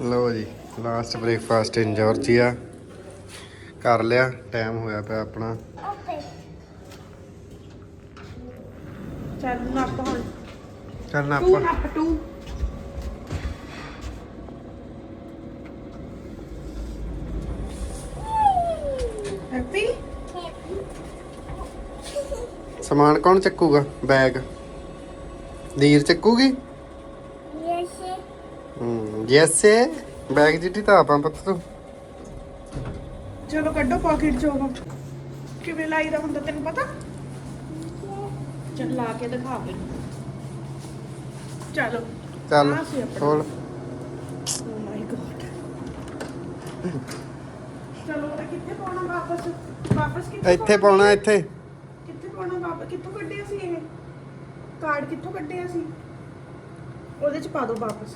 ਲਓ ਜੀ last breakfast ਇਨ Georgia ਕਰ ਲਿਆ ਟਾਈਮ ਹੋਇਆ ਪਿਆ ਆਪਣਾ। ਚੱਲ ਹੁਣ ਟੂ ਆਪਾਂ ਨੱਪ ਟੂ ਹੈਪੀ? ਸਮਾਨ ਕੌਣ ਚੱਕੂਗਾ? ਬੈਗ ਦੀਰ ਚੱਕੂਗੀ? ਹੂੰ ਯੈਸੇ ਬੈਗ ਜਿੱਟੀ ਤਾਂ ਆਪਾਂ ਪਤਾ ਤੂੰ। ਚਲੋ ਕੱਢੋ ਪਾਕਟ ਚੋਂ ਉਹ। ਕਿਵੇਂ ਲਾਈਦਾ ਹੁੰਦਾ ਤੈਨੂੰ ਪਤਾ? ਚੱਲ ਲਾ ਕੇ ਦਿਖਾ ਫਿਰ ਚਲੋ। ਚੱਲ ਆਹ ਸੀ ਆਪਣਾ। ਖੋਲ। ਓ ਮਾਈ ਗॉड ਚਲੋ ਇਹ ਕਿੱਥੇ ਪਾਉਣਾ ਵਾਪਸ? ਵਾਪਸ ਕਿੱਥੇ ਇੱਥੇ ਪਾਉਣਾ ਇੱਥੇ। ਕਿੱਥੇ ਪਾਉਣਾ ਵਾਪਸ? ਕਿੱਥੋਂ ਕੱਢਿਆ ਸੀ ਇਹ? ਕਾਰਡ ਕਿੱਥੋਂ ਕੱਢਿਆ ਸੀ? ਉਹਦੇ ਚ ਪਾ ਦਿਓ ਵਾਪਸ।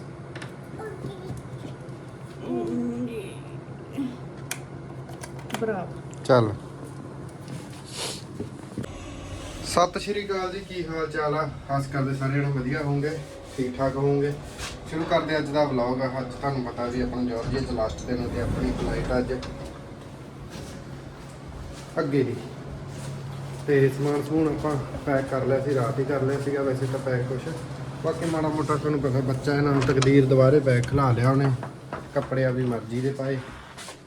ਬਰਾਵੋ ਚੱਲ। ਸਤਿ ਸ਼੍ਰੀ ਅਕਾਲ ਜੀ, ਕੀ ਹਾਲ ਚਾਲ ਆ? ਆਸ ਕਰਦੇ ਸਾਰੇ ਜਣੇ, ਵਧੀਆ ਹੋਵੋਗੇ? ਠੀਕ ਠਾਕ ਹੋਵੋਗੇ? ਸ਼ੁਰੂ ਕਰਦੇ ਅੱਜ ਦਾ ਵਲੌਗ ਅੱਜ ਤੁਹਾਨੂੰ ਪਤਾ ਵੀ ਆਪਣਾ ਜਾਰਜੀਆ ਚ ਲਾਸਟ ਦਿਨ ਤੇ ਆਪਣੀ ਫਲਾਈਟ ਅੱਜ। ਅੱਗੇ ਦੀ। ਤੇ ਸਮਾਨ ਸਮੂਨ ਆਪਾਂ ਪੈਕ ਕਰ ਲਿਆ ਸੀ, ਰਾਤ ਹੀ ਕਰ ਲਿਆ ਸੀਗਾ, ਵੈਸੇ ਤਾਂ ਪੈਕ ਕੁਛ। ਬਾਕੀ ਮਾੜਾ ਮੋਟਾ ਤੁਹਾਨੂੰ ਪਤਾ ਬੱਚਾ ਇਹਨਾਂ ਨੂੰ ਤਕਦੀਰ ਦੁਬਾਰੇ ਬੈਗ ਖਿਲਾ ਲਿਆ ਉਹਨੇ। ਕੱਪੜੇ ਆਪਦੀ ਮਰਜ਼ੀ ਦੇ ਪਾਏ।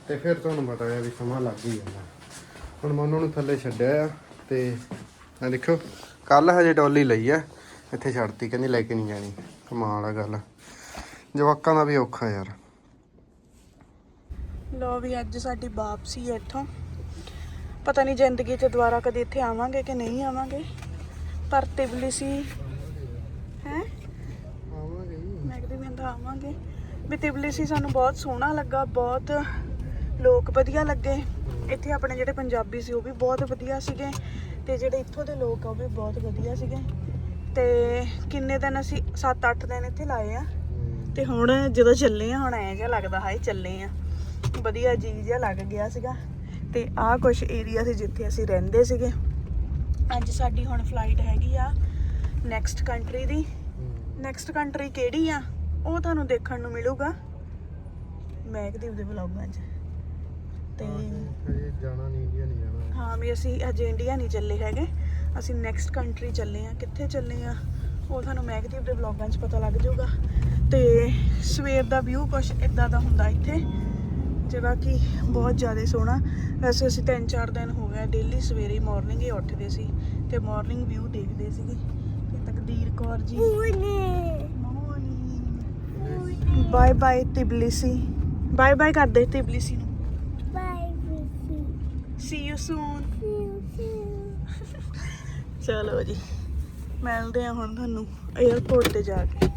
ਤੇ ਫਿਰ ਤੁਹਾਨੂੰ ਪਤਾ ਹੈ ਵੀ ਸਮਾਂ ਲੱਗ ਹੀ ਜਾਂਦਾ। ਹੁਣ ਮੈਂ ਉਹਨਾਂ ਨੂੰ ਥੱਲੇ ਛੱਡਿਆ ਆ ਤੇ ਆ ਦੇਖੋ ਕੱਲ ਹਜੇ ਡੋਲੀ ਲਈ ਆ। ਇੱਥੇ ਛੱਡਤੀ, ਕਹਿੰਦੀ ਲੈ ਕੇ ਨਹੀਂ ਜਾਣੀ। ਕਮਾਲ ਆ ਗੱਲ। ਜਵਾਕਾਂ ਦਾ ਵੀ ਔਖਾ ਯਾਰ। ਲੋ ਵੀ ਅੱਜ ਸਾਡੀ ਵਾਪਸੀ ਹੈ ਇੱਥੋਂ। ਪਤਾ ਨਹੀਂ ਜ਼ਿੰਦਗੀ 'ਚ ਦੁਬਾਰਾ ਕਦੇ ਇੱਥੇ ਆਵਾਂਗੇ ਕਿ ਨਹੀਂ ਆਵਾਂਗੇ। ਪਰ ਤਿਬਲਿਸੀ ਹੈ। ਆਵਾਂਗੇ ਮੈਂ ਕਹਿੰਦੀ ਮੈਂ ਤਾਂ ਆਵਾਂਗੇ। ਵੀ ਤਿਬਲਿਸੀ ਸਾਨੂੰ ਬਹੁਤ ਸੋਹਣਾ ਲੱਗਾ ਬਹੁਤ ਲੋਕ ਵਧੀਆ ਲੱਗੇ। ਇੱਥੇ ਆਪਣੇ ਜਿਹੜੇ ਪੰਜਾਬੀ ਸੀ ਉਹ ਵੀ ਬਹੁਤ ਵਧੀਆ ਸੀਗੇ ਤੇ ਜਿਹੜੇ ਇੱਥੋਂ ਦੇ ਲੋਕ ਆ ਉਹ ਵੀ ਬਹੁਤ ਵਧੀਆ ਸੀਗੇ। ਤੇ ਕਿੰਨੇ ਦਿਨ ਅਸੀਂ 7-8 ਦਿਨ ਇੱਥੇ ਲਾਏ ਆ। ਤੇ ਹੁਣ ਜਦੋਂ ਚੱਲੇ ਆ ਹੁਣ ਐ ਜਿਹਾ ਲੱਗਦਾ ਹਾਏ ਚੱਲੇ ਆ। ਵਧੀਆ ਜੀ ਜਿਹਾ ਲੱਗ ਗਿਆ ਸੀਗਾ। ਤੇ ਆਹ ਕੁਝ ਏਰੀਆ ਸੀ ਜਿੱਥੇ ਅਸੀਂ ਰਹਿੰਦੇ ਸੀਗੇ। ਅੱਜ ਸਾਡੀ ਹੁਣ ਫਲਾਈਟ ਹੈਗੀ ਆ। ਨੈਕਸਟ ਕੰਟਰੀ ਦੀ। ਨੈਕਸਟ ਕੰਟਰੀ ਕਿਹੜੀ ਆ? ਉਹ ਤੁਹਾਨੂੰ ਦੇਖਣ ਨੂੰ ਮਿਲੂਗਾ। ਮੈਗਦੀਪ ਦੇ ਵਲੌਗਾਂ 'ਚ। ਤੇ ਹਜੇ ਜਾਣਾ ਨਹੀਂ ਇੰਡੀਆ ਨਹੀਂ ਜਾਣਾ। ਹਾਂ ਵੀ ਅਸੀਂ ਅਜੇ ਇੰਡੀਆ ਨਹੀਂ ਚੱਲੇ ਹੈਗੇ। ਅਸੀਂ ਨੈਕਸਟ ਕੰਟਰੀ ਚੱਲੇ ਆ ਕਿੱਥੇ ਚੱਲੇ ਆ ਉਹ ਤੁਹਾਨੂੰ ਮੈਗਦੀਪ ਦੇ ਵਲੌਗਾਂ 'ਚ ਪਤਾ ਲੱਗ ਜਾਊਗਾ। ਤੇ ਸਵੇਰ ਦਾ ਵਿਊ ਕੁਛ ਇਦਾਂ ਦਾ ਹੁੰਦਾ ਇੱਥੇ ਜਿਹੜਾ ਕਿ ਬਹੁਤ ਜ਼ਿਆਦਾ ਸੋਹਣਾ। ਵੈਸੇ ਅਸੀਂ 3-4 ਦਿਨ ਹੋ ਗਏ ਡੇਲੀ ਸਵੇਰੇ ਮਾਰਨਿੰਗ ਹੀ ਉੱਠਦੇ ਸੀ। ਤੇ ਮਾਰਨਿੰਗ ਵਿਊ ਦੇਖਦੇ ਸੀਗੇ। Takdeer Kaur ji. Bye bye Tbilisi. Bye bye ਕਰਦੇ ਤਿਬਲਿਸੀ ਨੂੰ। ਸੀ ਯੂ ਸੂਨ ਚਲੋ ਜੀ ਮਿਲਦੇ ਆ ਹੁਣ ਤੁਹਾਨੂੰ 에어ਪੋਰਟ ਤੇ ਜਾ ਕੇ।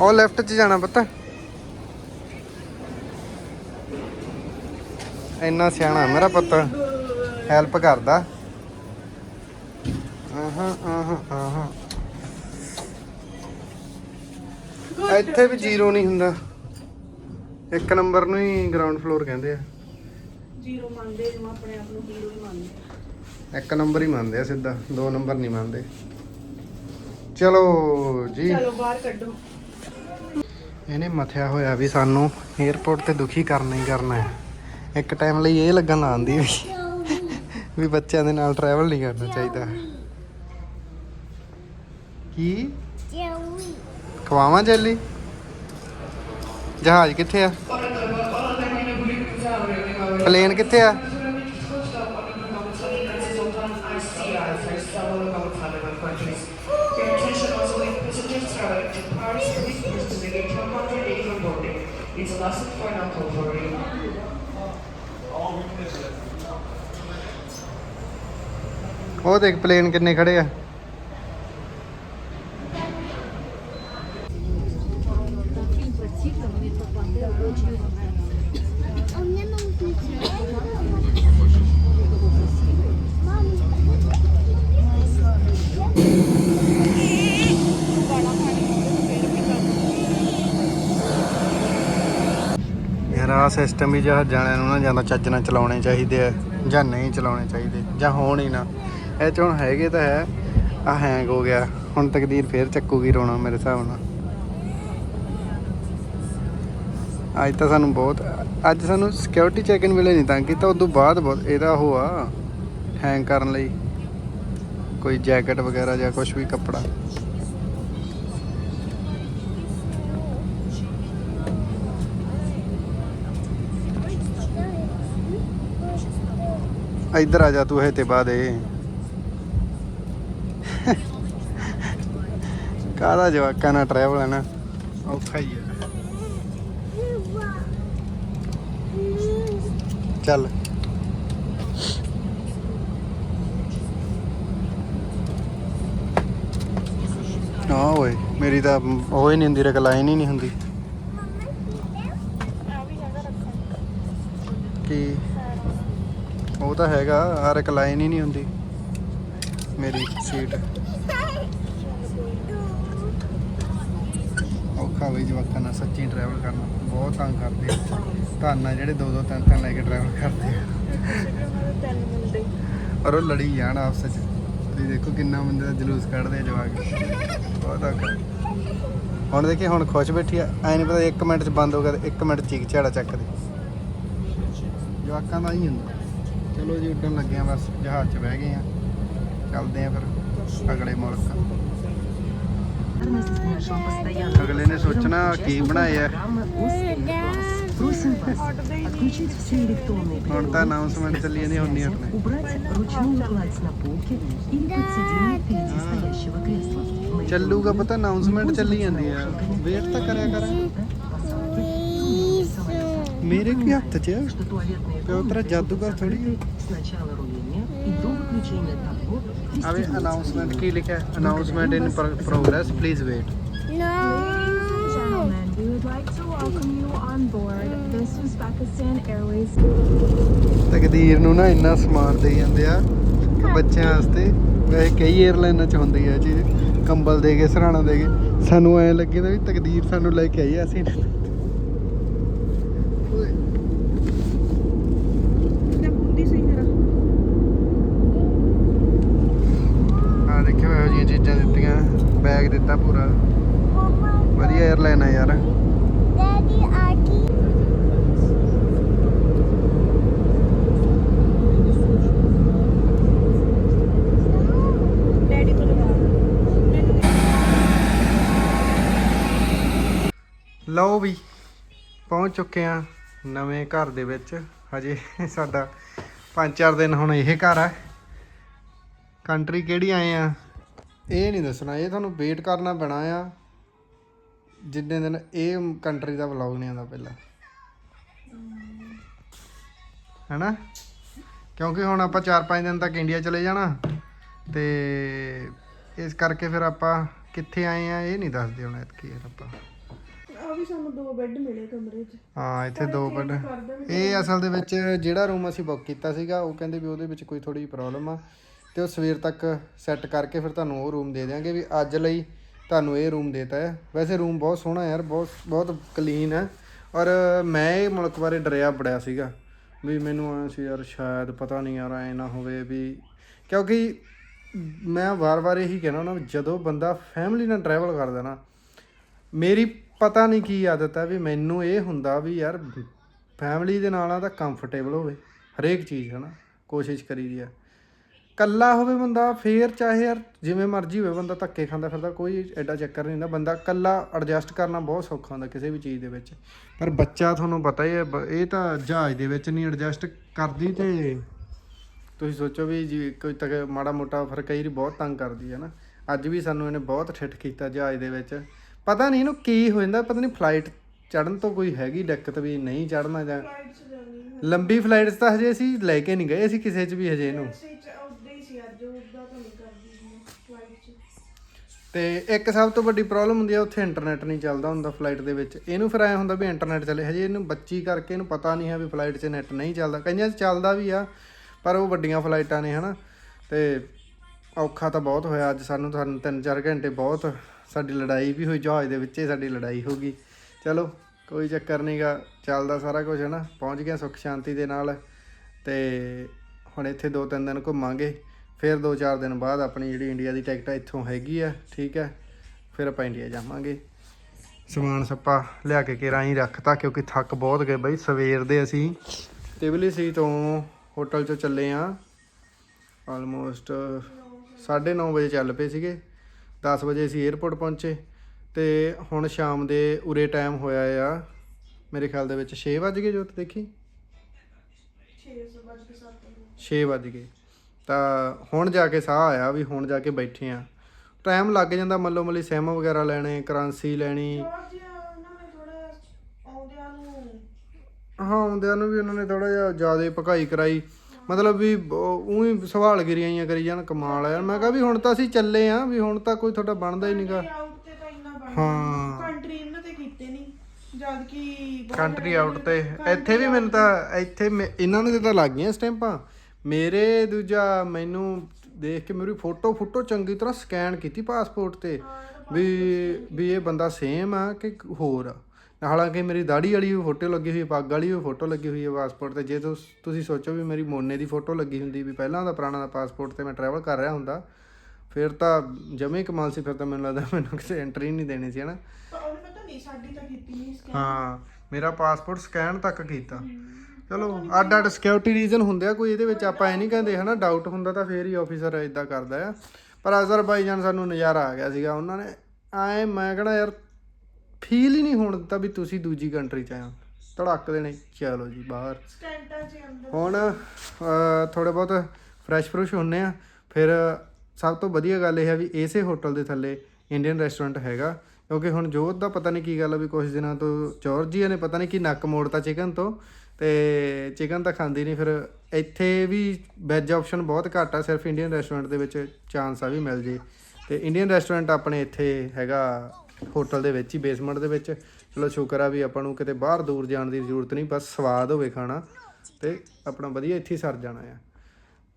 ਉਹ ਲੈਫਟ 'ਚ ਜਾਣਾ ਪਤਾ। ਇੰਨਾ ਸਿਆਣਾ ਮੇਰਾ ਪੁੱਤ। ਹੈਲਪ ਕਰਦਾ। ਇੱਥੇ ਵੀ ਜ਼ੀਰੋ ਨਹੀਂ ਹੁੰਦਾ। ਇੱਕ ਨੰਬਰ ਨੂੰ ਹੀ ਗਰਾਊਂਡ ਫਲੋਰ ਕਹਿੰਦੇ ਆ। ਜ਼ੀਰੋ ਮੰਨਦੇ ਜਿਵੇਂ ਆਪਣੇ ਆਪ ਨੂੰ ਜ਼ੀਰੋ ਹੀ ਮੰਨਦੇ ਇੱਕ ਨੰਬਰ ਹੀ ਮੰਨਦੇ ਆ ਸਿੱਧਾ ਦੋ ਨੰਬਰ ਨਹੀਂ ਮੰਨਦੇ। ਚਲੋ ਜੀ। ਚਲੋ ਬਾਹਰ ਕੱਢੋ। ਇਹਨੇ ਮਥਿਆ ਹੋਇਆ ਵੀ ਸਾਨੂੰ 에어ਪੋਰਟ ਤੇ ਦੁਖੀ ਕਰਨਾ ਹੀ ਕਰਨਾ ਹੈ। ਇੱਕ ਟਾਈਮ ਲਈ ਇਹ ਲੱਗਣ ਆਂਦੀ ਵੀ ਵੀ ਬੱਚਿਆਂ ਦੇ ਨਾਲ ਟਰੈਵਲ ਨਹੀਂ ਕਰਨਾ ਚਾਹੀਦਾ। ਕੀ ਖਵਾਵਾਂ ਜੈਲੀ ਜਹਾਜ਼ ਕਿੱਥੇ ਆ ਪਲੇਨ ਕਿੱਥੇ ਆ Your attention also with passengers traveling to Paris and visitors to the gate 180 from boarding. It's a lesson for. ਉਹ ਦੇਖ ਪਲੇਨ ਕਿੰਨੇ ਖੜੇ ਆ ਮੇਰਾ ਸਿਸਟਮ ਵੀ ਜਹਾਜ਼ ਵਾਲਿਆਂ ਨੂੰ ਨਾ ਜਾਂਦਾ ਚੱਜ ਨਾਲ ਚਲਾਉਣੇ ਚਾਹੀਦੇ ਆ, ਜਾਂ ਨਹੀਂ ਚਲਾਉਣੇ ਚਾਹੀਦੇ, ਜਾਂ ਹੋਣ ਹੀ ਨਾ। ਇਹ ਚ ਹੈਗੇ ਤਾਂ ਹੈ, ਆ ਹੈਂਗ ਹੋ ਗਿਆ। ਹੁਣ ਤਕਦੀਰ ਫੇਰ ਚੱਕੂਗੀ ਰੋਣਾ ਮੇਰੇ ਹਿਸਾਬ ਨਾਲ। ਅੱਜ ਤਾਂ ਸਾਨੂੰ ਬਹੁਤ, ਅੱਜ ਸਾਨੂੰ ਸਿਕਿਉਰਿਟੀ ਚੈੱਕ ਇਨ ਵੇਲੇ ਨਹੀਂ ਤਾਂ ਕੀਤਾ, ਉਦੋਂ ਬਾਅਦ ਬਹੁਤ, ਇਹਦਾ ਉਹ ਆ ਹੈਂਗ ਕਰਨ ਲਈ। ਕੋਈ ਜੈਕਟ ਵਗੈਰਾ ਜਾਂ ਕੁਝ ਵੀ ਕੱਪੜਾ। ਇੱਧਰ ਆ ਜਾ ਤੂੰ ਇਹ ਤੇ ਬਾਅਦ ਇਹ। ਕਾਹਦਾ ਜਵਾਕਾਂ ਨਾਲ ਟਰੈਵਲ ਹੈ ਨਾ। ਔਖਾ ਹੀ ਹੈ ਚੱਲ। ਨਾ ਓਏ ਮੇਰੀ ਤਾਂ ਉਹ ਹੀ ਨਹੀਂ ਹੁੰਦੀ ਰਕਲਾਈਨ ਹੀ ਨਹੀਂ ਹੁੰਦੀ। ਕੀ? ਉਹ ਤਾਂ ਹੈਗਾ ਆ ਰਕਲਾਈਨ ਹੀ ਨਹੀਂ ਹੁੰਦੀ। ਮੇਰੀ ਸੀਟ ਔਖਾ ਵੀ ਜਵਾਕਾਂ ਨਾਲ ਸੱਚੀ ਟਰੈਵਲ ਕਰਨਾ। ਬਹੁਤ ਤੰਗ ਕਰਦੇ ਆ। ਧੰਨ ਆ ਜਿਹੜੇ ਦੋ ਦੋ ਤਿੰਨ ਤਿੰਨ ਲੈ ਕੇ ਟਰੈਵਲ ਕਰਦੇ ਆ। ਸੀਗੇ ਔਰ ਉਹ ਲੜੀ ਜਾਣ ਆਪਸ ਵਿੱਚ। ਤੁਸੀਂ ਦੇਖੋ ਕਿੰਨਾ ਬੰਦੇ ਦਾ ਜਲੂਸ ਕੱਢਦੇ ਆ ਜਵਾਕ। ਬਹੁਤ ਔਖਾ। ਹੁਣ ਦੇਖੀ, ਹੁਣ ਖੁਸ਼ ਬੈਠੀ ਆ। ਐ ਨਹੀਂ ਪਤਾ 1 ਮਿੰਟ ਚ ਬੰਦ ਹੋ ਗਿਆ ਤੇ 1 ਮਿੰਟ ਚੀਕ ਝਾੜਾ ਚੱਕਦੇ। ਜਵਾਕਾਂ ਦਾ ਹੀ ਹੁੰਦਾ। ਚਲੋ ਜੀ, ਉੱਡਣ ਲੱਗੇ ਆ, ਬਸ ਜਹਾਜ਼ 'ਚ ਬਹਿ ਗਏ ਆ। ਚੱਲਦੇ ਆ ਫਿਰ ਅਗਲੇ ਮੁਲਕ। ਅਗਲੇ ਨੇ ਸੋਚਣਾ ਕੀ ਬਣਾਇਆ। ਹੁਣ ਤਾਂ ਅਨਾਉਂਸਮੈਂਟ ਚੱਲੀ ਜਾਂਦੀ ਹੁਣ ਨਹੀਂ ਹਟਣਾ ਚੱਲੂਗਾ ਪਤਾ ਅਨਾਉਂਸਮੈਂਟ ਚੱਲੀ ਜਾਂਦੀ ਆ। ਵੇਟ ਤਾਂ ਕਰਿਆ ਕਰਾਂ। мире кьяхта, те? Петра Джадугар Тори. Сначала румыния и до выключения табло. अभी अनाउंसमेंट की लिखा है announcement in progress please wait Gentlemen, we would like to welcome you on board this Uzbekistan Airways. ਤਕਦੀਰ ਨੂੰ ਨਾ ਇੰਨਾ ਸਮਾਨ ਦੇ ਜਾਂਦੇ ਆ ਕਿ ਬੱਚਿਆਂ ਵਾਸਤੇ ਵੈਸੇ ਕਈ 에ਅਰਲਾਈਨਾਂ 'ਚ ਹੁੰਦੀ ਹੈ ਜੀ ਕੰਬਲ ਦੇ ਕੇ ਸਰਾਣਾ ਦੇ ਕੇ ਸਾਨੂੰ ਐ ਲੱਗੇ ਤਾਂ ਵੀ ਤਕਦੀਰ ਸਾਨੂੰ ਲੈ ਕੇ ਆਈ ਹੈ, ਅਸੀਂ ਬੈਗ ਦਿੱਤਾ ਪੂਰਾ। ਵਧੀਆ 에ਅਰਲਾਈਨ ਆ ਯਾਰ. ਡੈਡੀ ਮੈਨੂੰ ਲਓ ਵੀ ਪਹੁੰਚ ਚੁੱਕੇ ਆ ਨਵੇਂ ਘਰ ਦੇ ਵਿੱਚ। ਹਜੇ ਸਾਡਾ 5-4 ਦਿਨ ਹੁਣ ਇਹ ਘਰ ਆ। ਕੰਟਰੀ ਕਿਹੜੀ ਆਏ ਆ? ਇਹ ਨਹੀਂ ਦੱਸਣਾ ਇਹ ਤੁਹਾਨੂੰ ਵੇਟ ਕਰਨਾ ਪੈਣਾ ਆ। ਜਿੰਨੇ ਦਿਨ ਇਹ ਕੰਟਰੀ ਦਾ ਵਲੌਗ ਨਹੀਂ ਆਉਂਦਾ ਪਹਿਲਾਂ। ਹੈਨਾ? ਕਿਉਂਕਿ ਹੁਣ ਆਪਾਂ 4-5 ਦਿਨ ਤੱਕ ਇੰਡੀਆ ਚਲੇ ਜਾਣਾ ਤੇ ਇਸ ਕਰਕੇ ਫਿਰ ਆਪਾਂ ਕਿੱਥੇ ਆਏ ਆ ਇਹ ਨਹੀਂ ਦੱਸਦੇ ਹੁਣ ਯਾਰ ਆਪਾਂ। ਆ ਵੀ ਸਾਨੂੰ ਦੋ ਬੈੱਡ ਮਿਲੇ ਕਮਰੇ 'ਚ। ਹਾਂ ਇੱਥੇ ਦੋ ਬੈੱਡ ਇਹ ਅਸਲ ਦੇ ਵਿੱਚ ਜਿਹੜਾ ਰੂਮ ਅਸੀਂ ਬੁੱਕ ਕੀਤਾ ਸੀਗਾ ਉਹ ਕਹਿੰਦੇ ਵੀ ਉਹਦੇ ਵਿੱਚ ਕੋਈ ਥੋੜੀ ਜਿਹੀ ਪ੍ਰੋਬਲਮ ਆ। ਤੇ ਉਹ ਸਵੇਰ ਤੱਕ ਸੈੱਟ ਕਰਕੇ ਫਿਰ ਤੁਹਾਨੂੰ ਉਹ ਰੂਮ ਦੇ ਦਿਆਂਗੇ ਵੀ ਅੱਜ ਲਈ ਤੁਹਾਨੂੰ ਇਹ ਰੂਮ ਦੇਤਾ ਹੈ। ਵੈਸੇ ਰੂਮ ਬਹੁਤ ਸੋਹਣਾ ਯਾਰ, ਬਹੁਤ ਬਹੁਤ ਕਲੀਨ ਹੈ। ਔਰ ਮੈਂ ਇਹ ਮੁਲਕ ਬਾਰੇ ਡਰਿਆ ਬੜਿਆ ਸੀਗਾ ਵੀ ਮੈਨੂੰ ਆਇਆ ਸੀ ਯਾਰ ਸ਼ਾਇਦ ਪਤਾ ਨਹੀਂ ਯਾਰ ਐ ਨਾ ਹੋਵੇ ਵੀ ਕਿਉਂਕਿ ਮੈਂ ਵਾਰ-ਵਾਰ ਇਹੀ ਕਹਿਣਾ ਨਾ ਜਦੋਂ ਬੰਦਾ ਫੈਮਿਲੀ ਨਾਲ ਟਰੈਵਲ ਕਰਦਾ ਨਾ, ਮੇਰੀ ਪਤਾ ਨਹੀਂ ਕੀ ਆਦਤ ਹੈ ਵੀ ਮੈਨੂੰ ਇਹ ਹੁੰਦਾ ਵੀ ਯਾਰ ਫੈਮਿਲੀ ਦੇ ਨਾਲ ਆ ਤਾਂ ਕੰਫਰਟੇਬਲ ਹੋਵੇ, ਹਰੇਕ ਚੀਜ਼ ਹੈ ਨਾ, ਕੋਸ਼ਿਸ਼ ਕਰੀਦੀ ਆ ਕੱਲਾ ਹੋਵੇ ਬੰਦਾ ਫੇਰ ਚਾਹੇ ਯਾਰ ਜਿਵੇਂ ਮਰਜ਼ੀ ਹੋਵੇ ਬੰਦਾ ਧੱਕੇ ਖਾਂਦਾ ਫਿਰਦਾ ਕੋਈ ਐਡਾ ਚੱਕਰ ਨਹੀਂ ਹੁੰਦਾ। ਬੰਦਾ ਕੱਲਾ ਐਡਜਸਟ ਕਰਨਾ ਬਹੁਤ ਸੌਖਾ ਹੁੰਦਾ ਕਿਸੇ ਵੀ ਚੀਜ਼ ਦੇ ਵਿੱਚ। ਪਰ ਬੱਚਾ ਤੁਹਾਨੂੰ ਪਤਾ ਹੀ ਹੈ ਇਹ ਤਾਂ ਜਹਾਜ਼ ਦੇ ਵਿੱਚ ਨਹੀਂ ਐਡਜਸਟ ਕਰਦੀ ਤੇ ਤੁਸੀਂ ਸੋਚੋ ਵੀ ਜੀ ਕੋਈ ਤੱਕ ਮਾੜਾ ਮੋਟਾ ਫਿਰ ਕਈ ਵਾਰੀ ਬਹੁਤ ਤੰਗ ਕਰਦੀ ਹੈ ਨਾ। ਅੱਜ ਵੀ ਸਾਨੂੰ ਇਹਨੇ ਬਹੁਤ ਠਿੱਠ ਕੀਤਾ ਜਹਾਜ਼ ਦੇ ਵਿੱਚ। ਪਤਾ ਨਹੀਂ ਇਹਨੂੰ ਕੀ ਹੋ ਜਾਂਦਾ ਪਤਾ ਨਹੀਂ ਫਲਾਈਟ ਚੜਨ ਤੋਂ ਕੋਈ ਹੈਗੀ ਦਿੱਕਤ ਵੀ ਨਹੀਂ ਚੜਨਾ ਜਾਂ ਲੰਬੀ ਫਲਾਈਟਸ ਤਾਂ ਹਜੇ ਅਸੀਂ ਲੈ ਕੇ ਨਹੀਂ ਗਏ ਅਸੀਂ ਕਿਸੇ 'ਚ ਵੀ ਹਜੇ ਇਹਨੂੰ। ਤੇ ਇੱਕ ਸਭ ਤੋਂ ਵੱਡੀ ਪ੍ਰੋਬਲਮ ਹੁੰਦੀ ਆ, ਉੱਥੇ ਇੰਟਰਨੈਟ ਨਹੀਂ ਚੱਲਦਾ ਹੁੰਦਾ ਫਲਾਈਟ ਦੇ ਵਿੱਚ। ਇਹਨੂੰ ਫਿਰ ਐ ਹੁੰਦਾ ਵੀ ਇੰਟਰਨੈਟ ਚੱਲੇ। ਹਜੇ ਇਹਨੂੰ ਬੱਚੀ ਕਰਕੇ ਇਹਨੂੰ ਪਤਾ ਨਹੀਂ ਹੈ ਵੀ ਫਲਾਈਟ 'ਚ ਨੈਟ ਨਹੀਂ ਚੱਲਦਾ। ਕਈਆਂ 'ਚ ਚੱਲਦਾ ਵੀ ਆ, ਪਰ ਉਹ ਵੱਡੀਆਂ ਫਲਾਈਟਾਂ ਨੇ, ਹਨਾ। ਤੇ ਔਖਾ ਤਾਂ ਬਹੁਤ ਹੋਇਆ ਅੱਜ ਸਾਨੂੰ ਤੁਹਾਨੂੰ 3-4 ਘੰਟੇ ਬਹੁਤ ਸਾਡੀ ਲੜਾਈ ਵੀ ਹੋਈ, ਜਹਾਜ਼ ਦੇ ਵਿੱਚ ਹੀ ਸਾਡੀ ਲੜਾਈ ਹੋ ਗਈ। ਚਲੋ, ਕੋਈ ਚੱਕਰ ਨਹੀਂਗਾ ਚੱਲਦਾ ਸਾਰਾ ਕੁਝ ਹੈ ਨਾ ਪਹੁੰਚ ਗਿਆ ਸੁੱਖ ਸ਼ਾਂਤੀ ਦੇ ਨਾਲ ਤੇ ਹੁਣ ਇੱਥੇ 2-3 ਦਿਨ ਘੁੰਮਾਂਗੇ। ਫਿਰ 2-4 ਦਿਨ ਬਾਅਦ ਆਪਣੀ ਜਿਹੜੀ ਇੰਡੀਆ ਦੀ ਟਿਕਟ ਆ ਇੱਥੋਂ ਹੈਗੀ ਆ ਠੀਕ ਹੈ ਫਿਰ ਆਪਾਂ ਇੰਡੀਆ ਜਾਵਾਂਗੇ। ਸਮਾਨ ਸੱਪਾ ਲਿਆ ਕੇ ਕਿਰਾਂ ਹੀ ਰੱਖਤਾ ਕਿਉਂਕਿ ਥੱਕ ਬਹੁਤ ਗਏ ਬਈ ਸਵੇਰ ਦੇ ਅਸੀਂ। ਤਿਬਲੀ ਤੋਂ ਹੋਟਲ ਚੋਂ ਚੱਲੇ ਆ। ਆਲਮੋਸਟ 9:30 ਵਜੇ ਚੱਲ ਪਏ ਸੀਗੇ। 10 ਵਜੇ ਅਸੀਂ 에어ਪੋਰਟ ਪਹੁੰਚੇ ਤੇ ਹੁਣ ਸ਼ਾਮ ਦੇ ਉਰੇ ਟਾਈਮ ਹੋਇਆ ਆ। ਮੇਰੇ ਖਿਆਲ ਦੇ ਵਿੱਚ 6 ਵਜ ਗਏ ਜੋਤ ਦੇਖੀ? 6 ਵਜ ਗਏ। ਤਾਂ ਹੁਣ ਜਾ ਕੇ ਸਾਹ ਆਇਆ ਵੀ ਹੁਣ ਜਾ ਕੇ ਬੈਠੇ ਆ। ਟਾਈਮ ਲੱਗ ਜਾਂਦਾ ਮੱਲੋ ਮੱਲੀ ਸਿਮ ਵਗੈਰਾ ਲੈਣੇ ਕਰੰਸੀ ਲੈਣੀ। ਹਾਂ ਆਉਂਦਿਆਂ ਨੂੰ ਵੀ ਉਹਨਾਂ ਨੇ ਥੋੜਾ ਜਿਹਾ ਜ਼ਿਆਦਾ ਭਕਾਈ ਕਰਾਈ। ਮਤਲਬ ਵੀ ਉਹੀ ਸਵਾਲ ਗਿਰੀਆਂ ਹੀ ਕਰੀ ਜਾਣ ਕਮਾਲ ਆ ਯਾਰ। ਮੈਂ ਕਿਹਾ ਵੀ ਹੁਣ ਤਾਂ ਅਸੀਂ ਚੱਲੇ ਆ ਵੀ ਹੁਣ ਤਾਂ ਕੋਈ ਤੁਹਾਡਾ ਬਣਦਾ ਹੀ ਨਹੀਂਗਾ ਹਾਂ ਕੰਟਰੀ ਇਹਨਾਂ ਤੇ ਕੀਤੇ ਨਹੀਂ। ਜਦ ਕਿ ਕੰਟਰੀ ਆਊਟ ਤੇ। ਇੱਥੇ ਵੀ ਮੈਨੂੰ ਤਾਂ ਇੱਥੇ ਇਹਨਾਂ ਨੂੰ ਤਾਂ ਲੱਗ ਗਈਆਂ ਸਟੈਂਪਾਂ। ਮੇਰੇ ਦੂਜਾ ਮੈਨੂੰ ਦੇਖ ਕੇ ਮੇਰੀ ਫੋਟੋ ਫੋਟੋ ਚੰਗੀ ਤਰ੍ਹਾਂ ਸਕੈਨ ਕੀਤੀ ਪਾਸਪੋਰਟ ਤੇ। ਵੀ ਵੀ ਇਹ ਬੰਦਾ ਸੇਮ ਆ ਕਿ ਹੋਰ ਆ। ਹਾਲਾਂਕਿ ਮੇਰੀ ਦਾੜੀ ਵਾਲੀ ਵੀ ਫੋਟੋ ਲੱਗੀ ਹੋਈ ਹੈ ਪੱਗ ਵਾਲੀ ਵੀ ਫੋਟੋ ਲੱਗੀ ਹੋਈ ਹੈ ਪਾਸਪੋਰਟ ਤੇ। ਜੇ ਤੁਸ- ਤੁਸੀਂ ਸੋਚੋ ਵੀ ਮੇਰੀ ਮੋਨੇ ਦੀ ਫੋਟੋ ਲੱਗੀ ਹੁੰਦੀ ਵੀ ਪਹਿਲਾਂ ਦਾ ਪੁਰਾਣਾ ਦਾ ਪਾਸਪੋਰਟ ਤੇ ਮੈਂ ਟਰੈਵਲ ਕਰ ਰਿਹਾ ਹੁੰਦਾ ਫਿਰ ਤਾਂ ਜਮੇ ਕਮਾਲ ਸੀ ਫਿਰ ਤਾਂ ਮੈਨੂੰ ਲੱਗਦਾ ਮੈਨੂੰ ਕਿਸੇ ਐਂਟਰੀ ਨਹੀਂ ਦੇਣੀ ਸੀ ਹਨਾ? ਪਰ ਉਹਨੇ ਪਤਾ ਨਹੀਂ ਸਾਡੀ ਤਾਂ ਕੀਤੀ ਨਹੀਂ ਸਕੈਨ ਹਾਂ ਮੇਰਾ ਪਾਸਪੋਰਟ ਸਕੈਨ ਤੱਕ ਕੀਤਾ। ਚਲੋ ਅੱਡ ਅੱਡ ਸਿਕਿਉਰਿਟੀ ਰੀਜ਼ਨ ਹੁੰਦੇ ਆ ਕੋਈ ਇਹਦੇ ਵਿੱਚ ਆਪਾਂ ਇਹ ਨਹੀਂ ਕਹਿੰਦੇ ਹਨਾ ਡਾਊਟ ਹੁੰਦਾ ਤਾਂ ਫੇਰ ਹੀ ਆਫੀਸਰ ਇਦਾਂ ਕਰਦਾ ਆ। ਪਰ ਅਜ਼ਰਬਾਈਜਾਨ ਸਾਨੂੰ ਨਜ਼ਾਰਾ ਆ ਗਿਆ ਸੀਗਾ ਉਹਨਾਂ ਨੇ ਐ ਮੈਂ ਕਹਣਾ ਯਾਰ ਫੀਲ ਹੀ ਨਹੀਂ ਹੋਣ ਦਿੱਤਾ ਵੀ ਤੁਸੀਂ ਦੂਜੀ ਕੰਟਰੀ ਚ ਆਏ ਧੜਕ ਦੇਣੇ ਚਲੋ ਜੀ ਬਾਹਰ। ਸਟੈਂਟਾਂ 'ਚ ਅੰਦਰ। ਹੁਣ ਥੋੜੇ ਬਹੁਤ ਫਰੈਸ਼ ਫਰੂਸ਼ ਹੁੰਨੇ ਆ ਫਿਰ ਸਭ ਤੋਂ ਵਧੀਆ ਗੱਲ ਇਹ ਹੈ ਵੀ ਇਸੇ ਹੋਟਲ ਦੇ ਥੱਲੇ ਇੰਡੀਅਨ ਰੈਸਟੋਰੈਂਟ ਹੈਗਾ ਕਿਉਂਕਿ ਹੁਣ ਜੋਤ ਦਾ ਪਤਾ ਨਹੀਂ ਕੀ ਗੱਲ ਆ ਵੀ ਕੁਝ ਦਿਨਾਂ ਤੋਂ ਜਾਰਜੀਆ ਨੇ ਪਤਾ ਨਹੀਂ ਕੀ ਨੱਕ ਮੋੜਤਾ ਚਿਕਨ ਤੋਂ ਤੇ ਚਿਕਨ ਤਾਂ ਖਾਂਦੀ ਨਹੀਂ ਫਿਰ ਇੱਥੇ ਵੀ ਵੈਜ ਆਪਸ਼ਨ ਬਹੁਤ ਘੱਟ ਆ, ਸਿਰਫ ਇੰਡੀਅਨ ਰੈਸਟੋਰੈਂਟ ਦੇ ਵਿੱਚ ਚਾਂਸ ਆ ਵੀ ਮਿਲ ਜੇ। ਤੇ ਇੰਡੀਅਨ ਰੈਸਟੋਰੈਂਟ ਆਪਣੇ ਇੱਥੇ ਹੈਗਾ ਹੋਟਲ ਦੇ ਵਿੱਚ ਹੀ ਬੇਸਮੈਂਟ ਦੇ ਵਿੱਚ। ਚਲੋ ਸ਼ੁਕਰ ਆ ਵੀ ਆਪਾਂ ਨੂੰ ਕਿਤੇ ਬਾਹਰ ਦੂਰ ਜਾਣ ਦੀ ਜ਼ਰੂਰਤ ਨਹੀਂ, ਬਸ ਸਵਾਦ ਹੋਵੇ ਖਾਣਾ ਤੇ ਆਪਣਾ ਵਧੀਆ ਇੱਥੇ ਹੀ ਸਰ ਜਾਣਾ ਆ।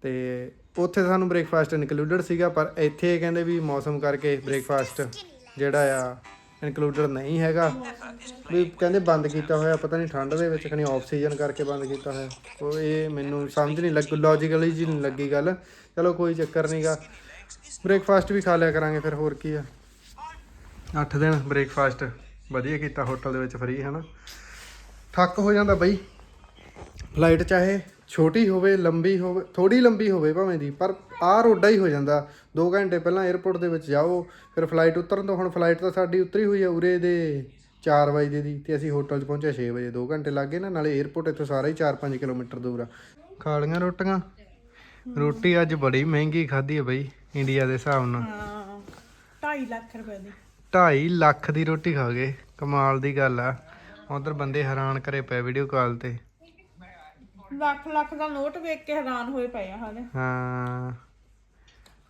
ਤੇ ਉੱਥੇ ਸਾਨੂੰ ਬ੍ਰੇਕਫਾਸਟ ਇਨਕਲੂਡਡ ਸੀਗਾ, ਪਰ ਇੱਥੇ ਇਹ ਕਹਿੰਦੇ ਵੀ ਮੌਸਮ ਕਰਕੇ ਬ੍ਰੇਕਫਾਸਟ ਜਿਹੜਾ ਆ ਇਨਕਲੂਡਡ ਨਹੀਂ ਹੈਗਾ। ਵੀ ਕਹਿੰਦੇ ਬੰਦ ਕੀਤਾ ਹੋਇਆ, ਪਤਾ ਨਹੀਂ ਠੰਡ ਦੇ ਵਿੱਚ ਖਣੀ ਆਫ ਸੀਜ਼ਨ ਕਰਕੇ ਬੰਦ ਕੀਤਾ ਹੋਇਆ। ਉਹ ਇਹ ਮੈਨੂੰ ਸਮਝ ਨਹੀਂ ਲੱਗ ਲੌਜੀਕਲੀ ਜੀ ਨਹੀਂ ਲੱਗੀ ਗੱਲ। ਚਲੋ ਕੋਈ ਚੱਕਰ ਨਹੀਂਗਾ ਬ੍ਰੇਕਫਾਸਟ ਵੀ ਖਾ ਲਿਆ ਕਰਾਂਗੇ ਫਿਰ, ਹੋਰ ਕੀ ਆ। 8 ਦਿਨ ਬ੍ਰੇਕਫਾਸਟ ਵਧੀਆ ਕੀਤਾ ਹੋਟਲ ਦੇ ਵਿੱਚ ਫ੍ਰੀ ਹਨਾ। ਥੱਕ ਹੋ ਜਾਂਦਾ ਬਈ। ਫਲਾਈਟ ਚਾਹੇ ਛੋਟੀ ਹੋਵੇ, ਲੰਬੀ ਹੋਵੇ ਥੋੜੀ ਲੰਬੀ ਹੋਵੇ ਭਾਵੇਂ ਦੀ, ਪਰ ਆ ਰੋਡਾ ਹੀ ਹੋ ਜਾਂਦਾ। 2 ਘੰਟੇ ਪਹਿਲਾਂ 에어ਪੋਰਟ ਦੇ ਵਿੱਚ ਜਾਓ ਫਿਰ ਫਲਾਈਟ ਉਤਰਨ ਤੋਂ ਹੁਣ ਫਲਾਈਟ ਤਾਂ ਸਾਡੀ ਉਤਰੀ ਹੋਈ ਹੈ ਉਰੇ ਦੇ 4 ਵਜੇ ਦੀ ਤੇ ਅਸੀਂ ਹੋਟਲ 'ਚ ਪਹੁੰਚੇ 6 ਵਜੇ 2 ਘੰਟੇ ਲੱਗ ਗਏ ਨਾ ਨਾਲੇ 에어ਪੋਰਟ ਇੱਥੋਂ ਸਾਰਾ ਹੀ 4-5 ਕਿਲੋਮੀਟਰ ਦੂਰ ਆ। ਖਾ ਲੀਆਂ ਰੋਟੀਆਂ? ਰੋਟੀ ਅੱਜ ਬੜੀ ਮਹਿੰਗੀ ਖਾਧੀ ਹੈ ਬਈ ਇੰਡੀਆ ਦੇ ਹਿਸਾਬ ਨਾਲ। ਹਾਂ 2.5 ਲੱਖ ਰੁਪਏ ਦੀ। 2.5 ਲੱਖ ਦੀ ਰੋਟੀ ਖਾ ਗਏ ਕਮਾਲ ਦੀ ਗੱਲ ਆ। ਉਧਰ ਬੰਦੇ ਹੈਰਾਨ ਕਰੇ ਪਏ ਵੀਡੀਓ ਕਾਲ ਤੇ। ਲੱਖ ਲੱਖ ਦਾ ਨੋਟ ਵੇਖ ਕੇ ਹੈਰਾਨ ਹੋਏ ਪਏ ਆ ਹਾਂ।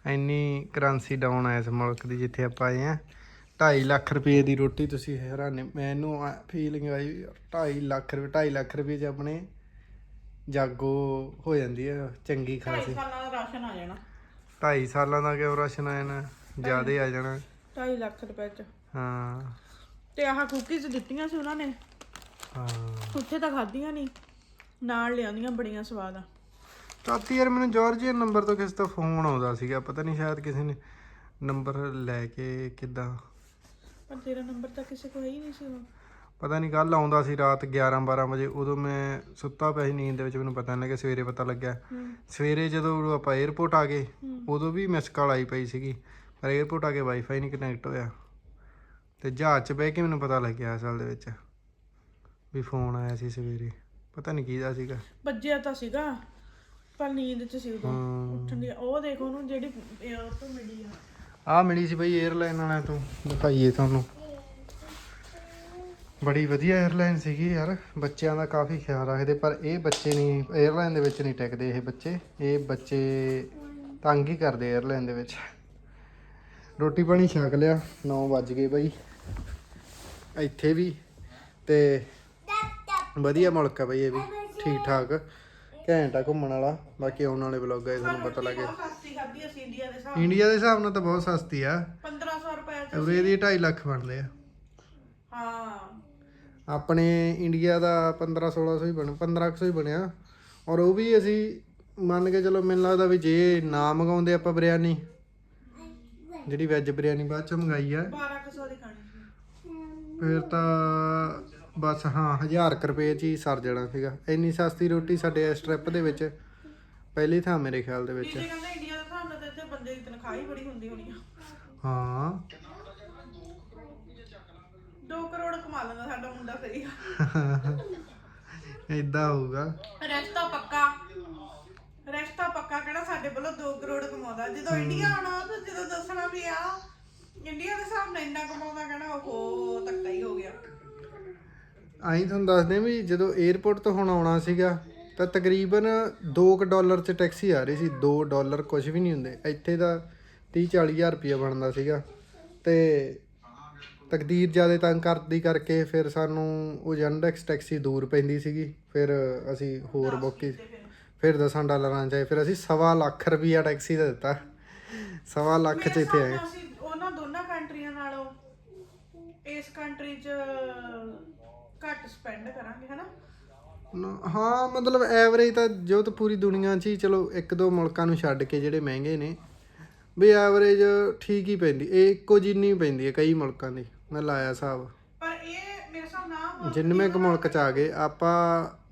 ਇੰਨੀ ਕਰੰਸੀ ਡਾਊਨ ਆ ਇਸ ਮੁਲਕ ਦੀ ਜਿੱਥੇ ਆਪਾਂ ਆਏ ਆ। 2.5 ਲੱਖ ਰੁਪਏ ਦੀ ਰੋਟੀ ਤੁਸੀਂ ਹੈਰਾਨੇ ਮੈਨੂੰ ਫੀਲਿੰਗ ਆਈ 2.5 ਲੱਖ ਰੁਪਏ 2.5 ਲੱਖ ਰੁਪਏ ਚ ਆਪਣੇ ਜਾਗੋ ਹੋ ਜਾਂਦੀ ਆ ਚੰਗੀ ਖਾਸੀ। ਸਾਲਾਂ ਦਾ ਰਾਸ਼ਨ ਆ ਜਾਣਾ। 2.5 ਸਾਲਾਂ ਦਾ ਕਿਉਂ ਰਾਸ਼ਨ ਆ ਜਾਣਾ? ਜਿਆਦੇ ਆ ਜਾਣਾ। 2.5 ਲੱਖ ਰੁਪਏ ਚ। ਹਾਂ। ਤੇ ਆਹ ਕੁਕੀਜ਼ ਦਿੱਤੀਆਂ ਸੀ ਉਹਨਾਂ ਨੇ। ਹਾਂ। ਉੱਥੇ ਤਾਂ ਖਾਧੀਆਂ ਨਹੀਂ ਨਾਲ ਲਿਆਂਦੀਆਂ ਬੜੀਆਂ ਸਵਾਦ। ਆ ਰਾਤੀ ਯਾਰ ਮੈਨੂੰ ਜਾਰਜੀਅਨ ਨੰਬਰ ਤੋਂ ਕਿਸੇ ਦਾ ਫੋਨ ਆਉਂਦਾ ਸੀਗਾ ਪਤਾ ਨਹੀਂ ਸ਼ਾਇਦ ਕਿਸੇ ਨੇ ਨੰਬਰ ਲੈ ਕੇ ਕਿਦਾਂ। ਪਰ ਤੇਰਾ ਨੰਬਰ ਤਾਂ ਕਿਸੇ ਕੋਲ ਹੀ ਨਹੀਂ ਸੀ ਪਤਾ ਨਹੀਂ ਕੱਲ ਆਉਂਦਾ ਸੀ ਰਾਤ 11 12 ਵਜੇ ਉਦੋਂ ਮੈਂ ਸੁੱਤਾ ਪਿਆ ਸੀ ਨੀਂਦ ਦੇ ਵਿੱਚ ਮੈਨੂੰ ਪਤਾ ਨਹੀਂ ਲੱਗਿਆ ਸਵੇਰੇ ਪਤਾ ਲੱਗਿਆ। ਸਵੇਰੇ ਜਦੋਂ ਆਪਾਂ 에어ਪੋਰਟ ਆ ਗਏ ਉਦੋਂ ਵੀ ਮਿਸ ਕਾਲ ਆਈ ਪਈ ਸੀਗੀ ਪਰ 에어ਪੋਰਟ ਆ ਕੇ ਵਾਈਫਾਈ ਨਹੀਂ ਕਨੈਕਟ ਹੋਇਆ। ਤੇ ਜਹਾਜ਼ 'ਚ ਬਹਿ ਕੇ ਮੈਨੂੰ ਪਤਾ ਲੱਗਿਆ ਅਸਲ ਦੇ ਵਿੱਚ ਵੀ ਫੋਨ ਆਇਆ ਸੀ ਸਵੇਰੇ। ਪਤਾ ਨਹੀਂ ਕਿਹਦਾ ਸੀਗਾ। ਵੱਜਿਆ ਤਾਂ ਸੀਗਾ। ਪਰ ਨੀਂਦ ਚ ਸੀ ਉੱਠਣ ਦੀ ਉਹ ਦੇਖ ਉਹਨੂੰ ਜਿਹੜੀ 에ਅਰ ਤੋਂ ਮਿਲੀ ਆ। ਆ ਮਿਲੀ ਸੀ ਬਈ 에ਅਰਲਾਈਨ ਵਾਲਿਆਂ ਤੋਂ ਦਿਖਾਈਏ ਤੁਹਾਨੂੰ। ਬੜੀ ਵਧੀਆ 에ਅਰਲਾਈਨ ਸੀਗੀ ਯਾਰ ਬੱਚਿਆਂ ਦਾ ਕਾਫੀ ਖਿਆਲ ਰੱਖਦੇ ਪਰ ਇਹ ਬੱਚੇ ਨਹੀਂ 에ਅਰਲਾਈਨ ਦੇ ਵਿੱਚ ਨਹੀਂ ਟਿਕਦੇ ਇਹ ਬੱਚੇ। ਇਹ ਬੱਚੇ ਤੰਗ ਹੀ ਕਰਦੇ 에ਅਰਲਾਈਨ ਦੇ ਵਿੱਚ। ਰੋਟੀ ਪਾਣੀ ਛਕ ਲਿਆ 9 ਵਜ ਗਏ ਬਈ। ਇੱਥੇ ਵੀ ਤੇ ਵਧੀਆ ਮੁਲਕ ਹੈ ਬਈ ਇਹ ਵੀ ਠੀਕ ਠਾਕ। ਘੈਂਟ ਆ ਘੁੰਮਣ ਵਾਲਾ ਬਾਕੀ ਆਉਣ ਵਾਲੇ ਵਲੌਗਾਂ 'ਚ ਤੁਹਾਨੂੰ ਪਤਾ ਲੱਗੇ ਸਸਤੀ ਖਾਧੀ ਅਸੀਂ ਇੰਡੀਆ ਦੇ ਹਿਸਾਬ ਇੰਡੀਆ ਦੇ ਹਿਸਾਬ ਨਾਲ ਤਾਂ ਬਹੁਤ ਸਸਤੀ ਆ। 1500 ਰੁਪਏ ਚ ਉਰੇ ਦੀ 2.5 ਲੱਖ ਬਣਦੇ ਆ। ਹਾਂ। ਆਪਣੇ ਇੰਡੀਆ ਦਾ 15 1600 ਹੀ ਬਣ 1500 ਹੀ ਬਣਿਆ। ਔਰ ਉਹ ਵੀ ਅਸੀਂ ਮੰਨ ਕੇ ਚਲੋ ਮੈਨੂੰ ਲੱਗਦਾ ਵੀ ਜੇ ਨਾ ਮੰਗਾਉਂਦੇ ਆਪਾਂ ਬਿਰਿਆਨੀ ਜਿਹੜੀ ਵੈਜ ਬਿਰਿਆਨੀ ਬਾਅਦ ਚ ਮੰਗਾਈ ਆ। 1200 ਦੀ ਖਾਣੀ ਸੀ। ਫਿਰ ਤਾਂ ਬਸ ਹਾਂ 1000 ਕੁ ਰੁਪਏ ਚ ਹੀ ਸਰ ਜਾਣਾ ਸੀਗਾ। ਇੰਨੀ ਸਸਤੀ ਰੋਟੀ ਸਾਡੇ ਇਸ ਟ੍ਰਿਪ ਦੇ ਵਿੱਚ ਪਹਿਲੀ ਥਾਂ ਮੇਰੇ ਖਿਆਲ ਦੇ ਵਿੱਚ। ਕਹਿੰਦੇ ਇੰਡੀਆ ਦੇ ਹਿਸਾਬ ਨਾਲ ਤਾਂ ਇੱਥੇ ਬੰਦੇ ਦੀ ਤਨਖਾਹ ਹੀ ਬੜੀ ਹੁੰਦੀ ਹੋਣੀ ਆ। ਹਾਂ। 2 ਕਰੋੜ ਕਮਾ ਲੈਂਦਾ ਸਾਡਾ ਮੁੰਡਾ ਸਹੀ ਇਦਾਂ ਹੋਊਗਾ। ਰਸਤਾ ਪੱਕਾ। ਰਸਤਾ ਪੱਕਾ ਕਿਹੜਾ ਸਾਡੇ ਵੱਲੋਂ 2 ਕਰੋੜ ਕਮਾਉਂਦਾ। ਜਦੋਂ ਇੰਡੀਆ ਆਉਣਾ ਤਾਂ ਜਦੋਂ ਦੱਸਣਾ ਵੀ ਆ ਇੰਡੀਆ ਦੇ ਹਿਸਾਬ ਨਾਲ ਇੰਨਾ ਕਮਾਉਂਦਾ ਕਹਿਣਾ ਉਹ ਧੱਕਾ ਹੀ ਹੋ ਗਿਆ। ਆਈ ਤੁਹਾਨੂੰ ਦੱਸਦੇ ਵੀ ਜਦੋਂ 에어ਪੋਰਟ ਤੋਂ ਹੁਣ ਆਉਣਾ ਸੀਗਾ, ਤਾਂ ਤਕਰੀਬਨ 2 ਡਾਲਰ ਚ ਟੈਕਸੀ ਆ ਰਹੀ ਸੀ 2 ਡਾਲਰ ਕੁਝ ਵੀ ਨਹੀਂ ਹੁੰਦੇ। ਇੱਥੇ ਦਾ 30 40000 ਰੁਪਏ ਬਣਦਾ ਸੀਗਾ। ਤੇ ਤਕਦੀਰ ਜ਼ਿਆਦਾ ਤੰਗ ਕਰਦੀ ਕਰਕੇ ਫਿਰ ਸਾਨੂੰ ਉਹ ਜਨਡੈਕਸ ਟੈਕਸੀ ਦੂਰ ਪੈਂਦੀ ਸੀਗੀ। ਫਿਰ ਅਸੀਂ ਹੋਰ ਬੁੱਕ ਫਿਰ 10 ਡਾਲਰਾਂ ਚ ਆਏ। ਫਿਰ ਅਸੀਂ ਸਵਾ ਲੱਖ ਰੁਪਈਆ ਟੈਕਸੀ ਦਾ ਦਿੱਤਾ। ਸਵਾ ਲੱਖ ਚ ਇੱਥੇ ਆਏ। ਉਹਨਾਂ ਦੋਨਾਂ ਕੰਟਰੀਆਂ ਨਾਲੋਂ ਇਸ ਕੰਟਰੀ 'ਚ ਘੱਟ ਸਪੈਂਡ ਕਰਾਂਗੇ ਹਨਾ? ਨਾ- ਹਾਂ ਮਤਲਬ ਐਵਰੇਜ ਤਾਂ ਜੋ ਤਾਂ ਪੂਰੀ ਦੁਨੀਆ 'ਚ ਹੀ ਚਲੋ ਇੱਕ ਦੋ ਮੁਲਕਾਂ ਨੂੰ ਛੱਡ ਕੇ ਜਿਹੜੇ ਮਹਿੰਗੇ ਨੇ ਵੀ ਐਵਰੇਜ ਠੀਕ ਹੀ ਪੈਂਦੀ ਇਹ ਇੱਕੋ ਜਿੰਨੀ ਪੈਂਦੀ ਹੈ ਕਈ ਮੁਲਕਾਂ ਦੀ ਮੈਂ ਲਾਇਆ ਹਿਸਾਬ। ਪਰ ਇਹ ਮੇਰੇ ਹਿਸਾਬ ਨਾਲ ਜਿੰਨਵੇਂ ਕੁ ਮੁਲਕ 'ਚ ਆ ਗਏ ਆਪਾਂ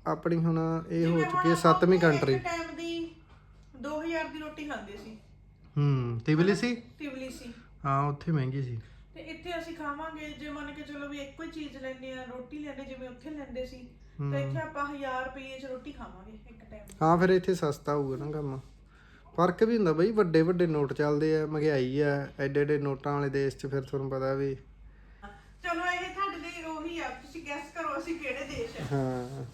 ਆਪਣੀ ਹੁਣ ਇਹ ਹੋ ਚੁੱਕੀ ਹੈ ਸੱਤਵੀਂ ਕੰਟਰੀ ਟਾਈਮ ਦੀ 2000 ਦੀ ਰੋਟੀ ਖਾਂਦੇ ਸੀ। ਹੂੰ ਤਿਬਲਿਸੀ ਤਿਬਲਿਸੀ ਹਾਂ ਉੱਥੇ ਮਹਿੰਗੀ ਸੀ। ਤੇ ਇੱਥੇ ਅਸੀਂ ਖਾਵਾਂਗੇ ਜੇ ਮੰਨ ਕੇ ਚਲੋ ਵੀ ਇੱਕੋ ਹੀ ਚੀਜ਼ ਲੈਂਦੇ ਆ ਰੋਟੀ ਲੈਂਦੇ ਜਿਵੇਂ ਉੱਥੇ ਲੈਂਦੇ ਸੀ ਤੇ ਇੱਥੇ ਆਪਾਂ 1000 ਰੁਪਏ 'ਚ ਰੋਟੀ ਖਾਵਾਂਗੇ ਇੱਕ ਟਾਈਮ ਹਾਂ ਫਿਰ ਇੱਥੇ ਸਸਤਾ ਹੋਊਗਾ ਨਾ ਕੰਮ। ਫ਼ਰਕ ਵੀ ਹੁੰਦਾ ਬਈ ਵੱਡੇ ਵੱਡੇ ਨੋਟ ਚੱਲਦੇ ਆ ਮਹਿੰਗਾਈ ਆ ਐਡੇ ਐਡੇ ਨੋਟਾਂ ਵਾਲੇ ਦੇਸ਼ 'ਚ ਫਿਰ ਤੁਹਾਨੂੰ ਪਤਾ ਵੀ। ਚਲੋ ਇਹ ਤੁਹਾਡੇ ਲਈ ਉਹੀ ਆ ਤੁਸੀਂ ਗੈਸ ਕਰੋ ਅਸੀਂ ਕਿਹੜੇ ਦੇਸ਼ ਆ। ਹਾਂ।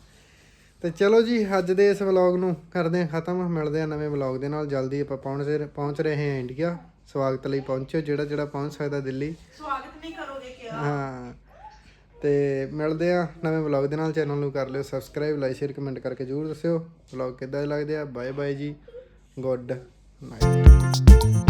ਤੇ ਚਲੋ ਜੀ ਅੱਜ ਦੇ ਇਸ ਵਲੌਗ ਨੂੰ ਕਰਦੇ ਹਾਂ ਖਤਮ ਮਿਲਦੇ ਹਾਂ ਨਵੇਂ ਵਲੌਗ ਦੇ ਨਾਲ ਜਲਦੀ ਆਪਾਂ ਪਹੁੰਚ ਪਹੁੰਚ ਰਹੇ ਹਾਂ ਇੰਡੀਆ। ਸਵਾਗਤ ਲਈ ਪਹੁੰਚੋ ਜਿਹੜਾ ਜਿਹੜਾ ਪਹੁੰਚ ਸਕਦਾ ਦਿੱਲੀ। ਸਵਾਗਤ ਨਹੀਂ ਕਰੋਗੇ ਕਿਹਾ। ਹਾਂ। ਤੇ ਮਿਲਦੇ ਆ ਨਵੇਂ ਵਲੌਗ ਦੇ ਨਾਲ। ਚੈਨਲ ਨੂੰ ਕਰ ਲਿਓ ਸਬਸਕ੍ਰਾਈਬ ਲਾਈਕ ਸ਼ੇਅਰ ਕਮੈਂਟ ਕਰਕੇ ਜਰੂਰ ਦੱਸਿਓ। ਵਲੌਗ ਕਿੱਦਾਂ ਦੇ ਲੱਗਦੇ ਆ? ਬਾਏ ਬਾਏ ਜੀ। Good night.